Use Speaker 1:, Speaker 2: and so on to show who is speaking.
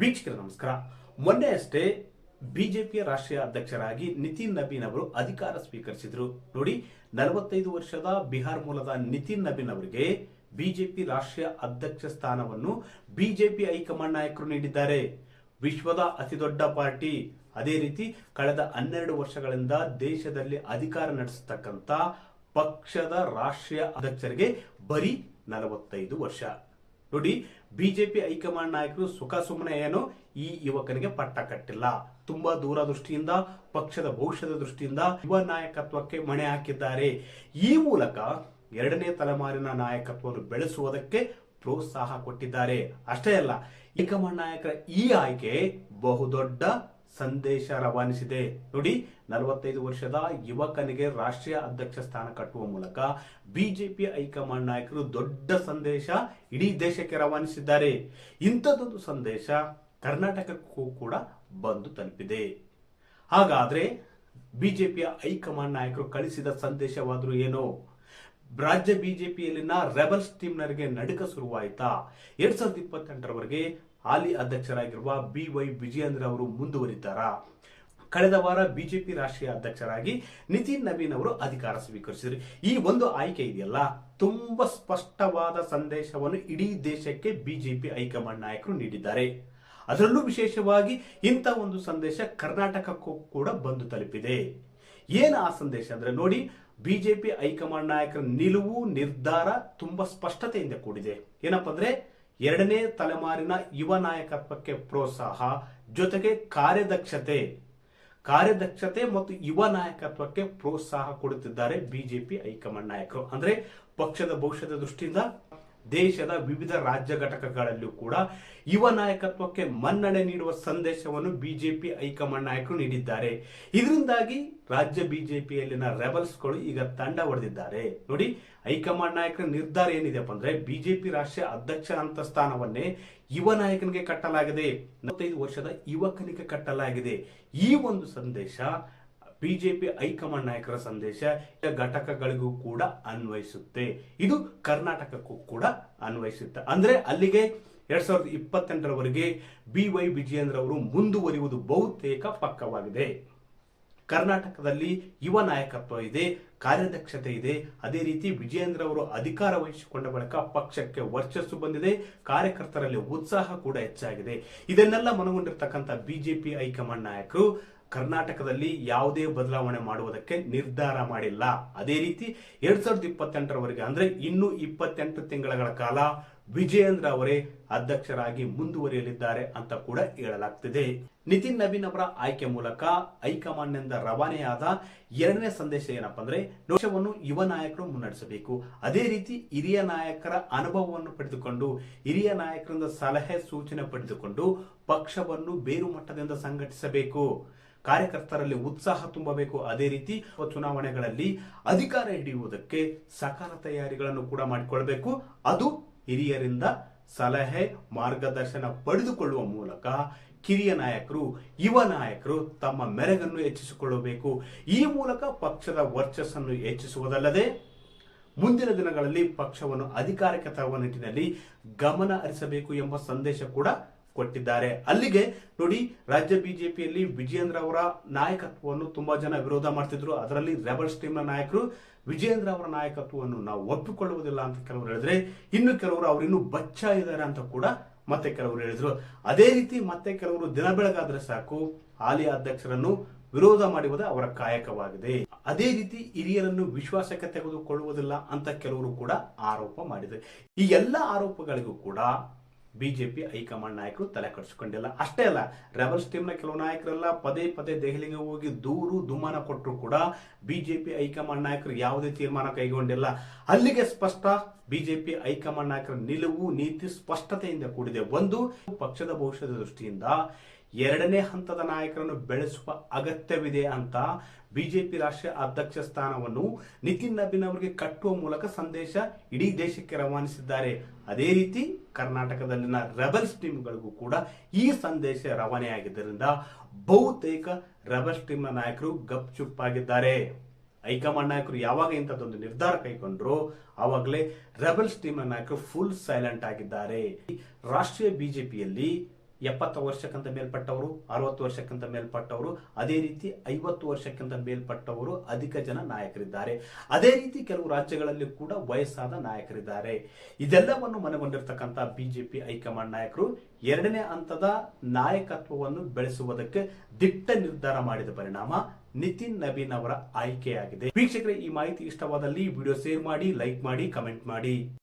Speaker 1: ವೀಕ್ಷಕರ ನಮಸ್ಕಾರ. ಮೊನ್ನೆ ಅಷ್ಟೇ ಬಿಜೆಪಿಯ ರಾಷ್ಟ್ರೀಯ ಅಧ್ಯಕ್ಷರಾಗಿ ನಿತಿನ್ ನಬೀನ್ ಅವರು ಅಧಿಕಾರ ಸ್ವೀಕರಿಸಿದ್ರು. ನೋಡಿ, ನಲವತ್ತೈದು ವರ್ಷದ ಬಿಹಾರ್ ಮೂಲದ ನಿತಿನ್ ನಬೀನ್ ಅವರಿಗೆ ಬಿಜೆಪಿ ರಾಷ್ಟ್ರೀಯ ಅಧ್ಯಕ್ಷ ಸ್ಥಾನವನ್ನು ಬಿಜೆಪಿ ಹೈಕಮಾಂಡ್ ನಾಯಕರು ನೀಡಿದ್ದಾರೆ. ವಿಶ್ವದ ಅತಿದೊಡ್ಡ ಪಾರ್ಟಿ. ಅದೇ ರೀತಿ ಕಳೆದ ಹನ್ನೆರಡು ವರ್ಷಗಳಿಂದ ದೇಶದಲ್ಲಿ ಅಧಿಕಾರ ನಡೆಸತಕ್ಕಂತ ಪಕ್ಷದ ರಾಷ್ಟ್ರೀಯ ಅಧ್ಯಕ್ಷರಿಗೆ ಬರೀ ನಲವತ್ತೈದು ವರ್ಷ. ನೋಡಿ, ಬಿಜೆಪಿ ಹೈಕಮಾಂಡ್ ನಾಯಕರು ಸುಖ ಸುಮ್ಮನೆ ಏನು ಈ ಯುವಕನಿಗೆ ಪಟ್ಟ ಕಟ್ಟಿಲ್ಲ. ತುಂಬಾ ದೂರದೃಷ್ಟಿಯಿಂದ, ಪಕ್ಷದ ಭವಿಷ್ಯದ ದೃಷ್ಟಿಯಿಂದ ಯುವ ನಾಯಕತ್ವಕ್ಕೆ ಮಣೆ ಹಾಕಿದ್ದಾರೆ. ಈ ಮೂಲಕ ಎರಡನೇ ತಲೆಮಾರಿನ ನಾಯಕತ್ವವನ್ನು ಬೆಳೆಸುವುದಕ್ಕೆ ಪ್ರೋತ್ಸಾಹ ಕೊಟ್ಟಿದ್ದಾರೆ. ಅಷ್ಟೇ ಅಲ್ಲ, ಹೈಕಮಾಂಡ್ ನಾಯಕರ ಈ ಆಯ್ಕೆ ಬಹುದೊಡ್ಡ ಸಂದೇಶ ರವಾನಿಸಿದೆ. ನೋಡಿ, ನಲವತ್ತೈದು ವರ್ಷದ ಯುವಕನಿಗೆ ರಾಷ್ಟ್ರೀಯ ಅಧ್ಯಕ್ಷ ಸ್ಥಾನ ಕಟ್ಟುವ ಮೂಲಕ ಬಿಜೆಪಿ ಹೈಕಮಾಂಡ್ ನಾಯಕರು ದೊಡ್ಡ ಸಂದೇಶ ಇಡೀ ದೇಶಕ್ಕೆ ರವಾನಿಸಿದ್ದಾರೆ. ಇಂಥದ್ದೊಂದು ಸಂದೇಶ ಕರ್ನಾಟಕಕ್ಕೂ ಕೂಡ ಬಂದು ತಲುಪಿದೆ. ಹಾಗಾದ್ರೆ ಬಿಜೆಪಿಯ ಹೈಕಮಾಂಡ್ ನಾಯಕರು ಕಳಿಸಿದ ಸಂದೇಶವಾದರೂ ಏನೋ? ರಾಜ್ಯ ಬಿಜೆಪಿಯಲ್ಲಿನ ರೆಬಲ್ಸ್ ಟೀಮ್ನರಿಗೆ ನಡುಕ ಶುರುವಾಯಿತಾ? ಎರಡ್ ಸಾವಿರದ ಇಪ್ಪತ್ತೆಂಟರವರೆಗೆ ಹಾಲಿ ಅಧ್ಯಕ್ಷರಾಗಿರುವ ಬಿ ವೈ ವಿಜಯೇಂದ್ರ ಅವರು ಮುಂದುವರಿದ್ದಾರಾ ಕಳೆದ ವಾರ ಬಿಜೆಪಿ ರಾಷ್ಟ್ರೀಯ ಅಧ್ಯಕ್ಷರಾಗಿ ನಿತಿನ್ ನವೀನ್ ಅವರು ಅಧಿಕಾರ ಸ್ವೀಕರಿಸಿದರು. ಈ ಒಂದು ಆಯ್ಕೆ ಇದೆಯಲ್ಲ? ತುಂಬಾ ಸ್ಪಷ್ಟವಾದ ಸಂದೇಶವನ್ನು ಇಡೀ ದೇಶಕ್ಕೆ ಬಿಜೆಪಿ ಹೈಕಮಾಂಡ್ ನಾಯಕರು ನೀಡಿದ್ದಾರೆ. ಅದರಲ್ಲೂ ವಿಶೇಷವಾಗಿ ಇಂಥ ಒಂದು ಸಂದೇಶ ಕರ್ನಾಟಕಕ್ಕೂ ಕೂಡ ಬಂದು ತಲುಪಿದೆ. ಏನು ಆ ಸಂದೇಶ ಅಂದ್ರೆ ನೋಡಿ, ಬಿಜೆಪಿ ಹೈಕಮಾಂಡ್ ನಾಯಕರ ನಿಲುವು, ನಿರ್ಧಾರ ತುಂಬಾ ಸ್ಪಷ್ಟತೆಯಿಂದ ಕೂಡಿದೆ. ಏನಪ್ಪ ಅಂದ್ರೆ ಎರಡನೇ ತಲೆಮಾರಿನ ಯುವ ನಾಯಕತ್ವಕ್ಕೆ ಪ್ರೋತ್ಸಾಹ, ಜೊತೆಗೆ ಕಾರ್ಯದಕ್ಷತೆ. ಕಾರ್ಯದಕ್ಷತೆ ಮತ್ತು ಯುವ ನಾಯಕತ್ವಕ್ಕೆ ಪ್ರೋತ್ಸಾಹ ಕೊಡುತ್ತಿದ್ದಾರೆ ಬಿಜೆಪಿ ಹೈಕಮಾಂಡ್ ನಾಯಕರು. ಅಂದ್ರೆ ಪಕ್ಷದ ಭವಿಷ್ಯದ ದೃಷ್ಟಿಯಿಂದ ದೇಶದ ವಿವಿಧ ರಾಜ್ಯ ಘಟಕಗಳಲ್ಲೂ ಕೂಡ ಯುವ ನಾಯಕತ್ವಕ್ಕೆ ಮನ್ನಣೆ ನೀಡುವ ಸಂದೇಶವನ್ನು ಬಿಜೆಪಿ ಹೈಕಮಾಂಡ್ ನಾಯಕರು ನೀಡಿದ್ದಾರೆ. ಇದರಿಂದಾಗಿ ರಾಜ್ಯ ಬಿಜೆಪಿಯಲ್ಲಿನ ರೆಬಲ್ಸ್ಗಳು ಈಗ ತಂಡ ಹೊಡೆದಿದ್ದಾರೆ ನೋಡಿ, ಹೈಕಮಾಂಡ್ ನಾಯಕರ ನಿರ್ಧಾರ ಏನಿದೆಪ್ಪ ಅಂದ್ರೆ ಬಿಜೆಪಿ ರಾಷ್ಟ್ರೀಯ ಅಧ್ಯಕ್ಷ ಅಂತ ಸ್ಥಾನವನ್ನೇ ಯುವ ನಾಯಕನಿಗೆ ಕಟ್ಟಲಾಗಿದೆ. ನಲವತ್ತೈದು ವರ್ಷದ ಯುವಕನಿಗೆ ಕಟ್ಟಲಾಗಿದೆ. ಈ ಒಂದು ಸಂದೇಶ ಬಿಜೆಪಿ ಹೈಕಮಾಂಡ್ ನಾಯಕರ ಸಂದೇಶ ಘಟಕಗಳಿಗೂ ಕೂಡ ಅನ್ವಯಿಸುತ್ತೆ. ಇದು ಕರ್ನಾಟಕಕ್ಕೂ ಕೂಡ ಅನ್ವಯಿಸುತ್ತೆ. ಅಂದ್ರೆ ಅಲ್ಲಿಗೆ ಎರಡ್ ಸಾವಿರದ ಇಪ್ಪತ್ತೆಂಟರವರೆಗೆ ಬಿ ವೈ ವಿಜಯೇಂದ್ರ ಅವರು ಮುಂದುವರಿಯುವುದು ಬಹುತೇಕ ಪಕ್ಕವಾಗಿದೆ. ಕರ್ನಾಟಕದಲ್ಲಿ ಯುವ ನಾಯಕತ್ವ ಇದೆ, ಕಾರ್ಯದಕ್ಷತೆ ಇದೆ. ಅದೇ ರೀತಿ ವಿಜಯೇಂದ್ರ ಅವರು ಅಧಿಕಾರ ವಹಿಸಿಕೊಂಡ ಬಳಿಕ ಪಕ್ಷಕ್ಕೆ ವರ್ಚಸ್ಸು ಬಂದಿದೆ, ಕಾರ್ಯಕರ್ತರಲ್ಲಿ ಉತ್ಸಾಹ ಕೂಡ ಹೆಚ್ಚಾಗಿದೆ. ಇದನ್ನೆಲ್ಲ ಮನಗೊಂಡಿರ್ತಕ್ಕಂಥ ಬಿಜೆಪಿ ಹೈಕಮಾಂಡ್ ನಾಯಕರು ಕರ್ನಾಟಕದಲ್ಲಿ ಯಾವುದೇ ಬದಲಾವಣೆ ಮಾಡುವುದಕ್ಕೆ ನಿರ್ಧಾರ ಮಾಡಿಲ್ಲ. ಅದೇ ರೀತಿ ಎರಡ್ ಸಾವಿರದ ಇಪ್ಪತ್ತೆಂಟರವರೆಗೆ ಅಂದ್ರೆ ಇನ್ನು ಇಪ್ಪತ್ತೆಂಟು ತಿಂಗಳ ಕಾಲ ವಿಜಯೇಂದ್ರ ಅವರೇ ಅಧ್ಯಕ್ಷರಾಗಿ ಮುಂದುವರಿಯಲಿದ್ದಾರೆ ಅಂತ ಕೂಡ ಹೇಳಲಾಗ್ತಿದೆ. ನಿತಿನ್ ನವೀನ್ ಅವರ ಆಯ್ಕೆ ಮೂಲಕ ಹೈಕಮಾಂಡ್ನಿಂದ ರವಾನೆಯಾದ ಎರಡನೇ ಸಂದೇಶ ಏನಪ್ಪಾ ಅಂದ್ರೆ ದೇಶವನ್ನು ಯುವ ನಾಯಕರು ಮುನ್ನಡೆಸಬೇಕು. ಅದೇ ರೀತಿ ಹಿರಿಯ ನಾಯಕರ ಅನುಭವವನ್ನು ಪಡೆದುಕೊಂಡು, ಹಿರಿಯ ನಾಯಕರಿಂದ ಸಲಹೆ ಸೂಚನೆ ಪಡೆದುಕೊಂಡು ಪಕ್ಷವನ್ನು ಬೇರು ಮಟ್ಟದಿಂದ ಸಂಘಟಿಸಬೇಕು. ಕಾರ್ಯಕರ್ತರಲ್ಲಿ ಉತ್ಸಾಹ ತುಂಬಬೇಕು ಅದೇ ರೀತಿ ಚುನಾವಣೆಗಳಲ್ಲಿ ಅಧಿಕಾರ ಹಿಡಿಯುವುದಕ್ಕೆ ಸಕಾಲ ತಯಾರಿಗಳನ್ನು ಕೂಡ ಮಾಡಿಕೊಳ್ಬೇಕು. ಅದು ಹಿರಿಯರಿಂದ ಸಲಹೆ, ಮಾರ್ಗದರ್ಶನ ಪಡೆದುಕೊಳ್ಳುವ ಮೂಲಕ ಕಿರಿಯ ನಾಯಕರು, ಯುವ ನಾಯಕರು ತಮ್ಮ ಮೆರಗನ್ನು ಹೆಚ್ಚಿಸಿಕೊಳ್ಳಬೇಕು. ಈ ಮೂಲಕ ಪಕ್ಷದ ವರ್ಚಸ್ಸನ್ನು ಹೆಚ್ಚಿಸುವುದಲ್ಲದೆ ಮುಂದಿನ ದಿನಗಳಲ್ಲಿ ಪಕ್ಷವನ್ನು ಅಧಿಕಾರಕ್ಕೆ ತರುವ ನಿಟ್ಟಿನಲ್ಲಿ ಗಮನ ಹರಿಸಬೇಕು ಎಂಬ ಸಂದೇಶ ಕೂಡ ಕೊಟ್ಟಿದ್ದಾರೆ. ಅಲ್ಲಿಗೆ ನೋಡಿ, ರಾಜ್ಯ ಬಿಜೆಪಿಯಲ್ಲಿ ವಿಜಯೇಂದ್ರ ಅವರ ನಾಯಕತ್ವವನ್ನು ತುಂಬಾ ಜನ ವಿರೋಧ ಮಾಡ್ತಿದ್ರು. ಅದರಲ್ಲಿ ರೆಬಲ್ ಸ್ಟೀಮ್ನ ನಾಯಕರು ವಿಜಯೇಂದ್ರ ಅವರ ನಾಯಕತ್ವವನ್ನು ನಾವು ಒಪ್ಪಿಕೊಳ್ಳುವುದಿಲ್ಲ ಅಂತ ಕೆಲವರು ಹೇಳಿದ್ರೆ, ಇನ್ನು ಕೆಲವರು ಅವರಿನ್ನು ಬಚ್ಚ ಇದ್ದಾರೆ ಅಂತ ಕೂಡ ಮತ್ತೆ ಕೆಲವರು ಹೇಳಿದ್ರು. ಅದೇ ರೀತಿ ಮತ್ತೆ ಕೆಲವರು ದಿನ ಬೆಳಗಾದ್ರೆ ಸಾಕು, ಹಾಲಿ ಅಧ್ಯಕ್ಷರನ್ನು ವಿರೋಧ ಮಾಡುವುದೇ ಅವರ ಕಾಯಕವಾಗಿದೆ. ಅದೇ ರೀತಿ ಹಿರಿಯರನ್ನು ವಿಶ್ವಾಸಕ್ಕೆ ತೆಗೆದುಕೊಳ್ಳುವುದಿಲ್ಲ ಅಂತ ಕೆಲವರು ಕೂಡ ಆರೋಪ ಮಾಡಿದ್ದಾರೆ ಈ ಎಲ್ಲ ಆರೋಪಗಳಿಗೂ ಕೂಡ ಬಿಜೆಪಿ ಹೈಕಮಾಂಡ್ ನಾಯಕರು ತಲೆ ಕಡಿಸಿಕೊಂಡಿಲ್ಲ. ಅಷ್ಟೇ ಅಲ್ಲ, ರೆಬಲ್ಸ್ ಟೀಮ್ನ ಕೆಲವು ನಾಯಕರೆಲ್ಲ ಪದೇ ಪದೇ ದೆಹಲಿಗೆ ಹೋಗಿ ದೂರು, ದುಮಾನ ಕೊಟ್ಟರು ಕೂಡ ಬಿಜೆಪಿ ಹೈಕಮಾಂಡ್ ನಾಯಕರು ಯಾವುದೇ ತೀರ್ಮಾನ ಕೈಗೊಂಡಿಲ್ಲ. ಅಲ್ಲಿಗೆ ಸ್ಪಷ್ಟ ಬಿಜೆಪಿ ಹೈಕಮಾಂಡ್ ನಾಯಕರ ನಿಲುವು, ನೀತಿ ಸ್ಪಷ್ಟತೆಯಿಂದ ಕೂಡಿದೆ. ಒಂದು, ಪಕ್ಷದ ಭವಿಷ್ಯದ ದೃಷ್ಟಿಯಿಂದ ಎರಡನೇ ಹಂತದ ನಾಯಕರನ್ನು ಬೆಳೆಸುವ ಅಗತ್ಯವಿದೆ ಅಂತ ಬಿಜೆಪಿ ರಾಷ್ಟ್ರೀಯ ಅಧ್ಯಕ್ಷ ಸ್ಥಾನವನ್ನು ನಿತಿನ್ ನಬೀನ್ ಅವರಿಗೆ ಕಟ್ಟುವ ಮೂಲಕ ಸಂದೇಶ ಇಡೀ ದೇಶಕ್ಕೆ ರವಾನಿಸಿದ್ದಾರೆ. ಅದೇ ರೀತಿ ಕರ್ನಾಟಕದಲ್ಲಿನ ರೆಬಲ್ಸ್ ಟೀಮ್ಗಳಿಗೂ ಕೂಡ ಈ ಸಂದೇಶ ರವಾನೆಯಾಗಿದ್ದರಿಂದ ಬಹುತೇಕ ರೆಬಲ್ಸ್ ಟೀಮ್ನ ನಾಯಕರು ಗಪ್ಚುಪ್ಪಾಗಿದ್ದಾರೆ ಹೈಕಮಾಂಡ್ ನಾಯಕರು ಯಾವಾಗ ಇಂಥದ್ದೊಂದು ನಿರ್ಧಾರ ಕೈಗೊಂಡ್ರು ಆವಾಗಲೇ ರೆಬಲ್ಸ್ ಟೀಮ್ನ ನಾಯಕರು ಫುಲ್ ಸೈಲೆಂಟ್ ಆಗಿದ್ದಾರೆ. ರಾಷ್ಟ್ರೀಯ ಬಿಜೆಪಿಯಲ್ಲಿ ಎಪ್ಪತ್ತು ವರ್ಷಕ್ಕಿಂತ ಮೇಲ್ಪಟ್ಟವರು, ಅರವತ್ತು ವರ್ಷಕ್ಕಿಂತ ಮೇಲ್ಪಟ್ಟವರು, ಅದೇ ರೀತಿ ಐವತ್ತು ವರ್ಷಕ್ಕಿಂತ ಮೇಲ್ಪಟ್ಟವರು ಅಧಿಕ ಜನ ನಾಯಕರಿದ್ದಾರೆ. ಅದೇ ರೀತಿ ಕೆಲವು ರಾಜ್ಯಗಳಲ್ಲಿ ಕೂಡ ವಯಸ್ಸಾದ ನಾಯಕರಿದ್ದಾರೆ. ಇದೆಲ್ಲವನ್ನು ಮನಗೊಂಡಿರ್ತಕ್ಕಂಥ ಬಿಜೆಪಿ ಹೈಕಮಾಂಡ್ ನಾಯಕರು ಎರಡನೇ ಹಂತದ ನಾಯಕತ್ವವನ್ನು ಬೆಳೆಸುವುದಕ್ಕೆ ದಿಟ್ಟ ನಿರ್ಧಾರ ಮಾಡಿದ ಪರಿಣಾಮ ನಿತಿನ್ ನವೀನ್ ಅವರ ಆಯ್ಕೆಯಾಗಿದೆ. ವೀಕ್ಷಕರೇ, ಈ ಮಾಹಿತಿ ಇಷ್ಟವಾದಲ್ಲಿ ವಿಡಿಯೋ ಶೇರ್ ಮಾಡಿ, ಲೈಕ್ ಮಾಡಿ, ಕಮೆಂಟ್ ಮಾಡಿ.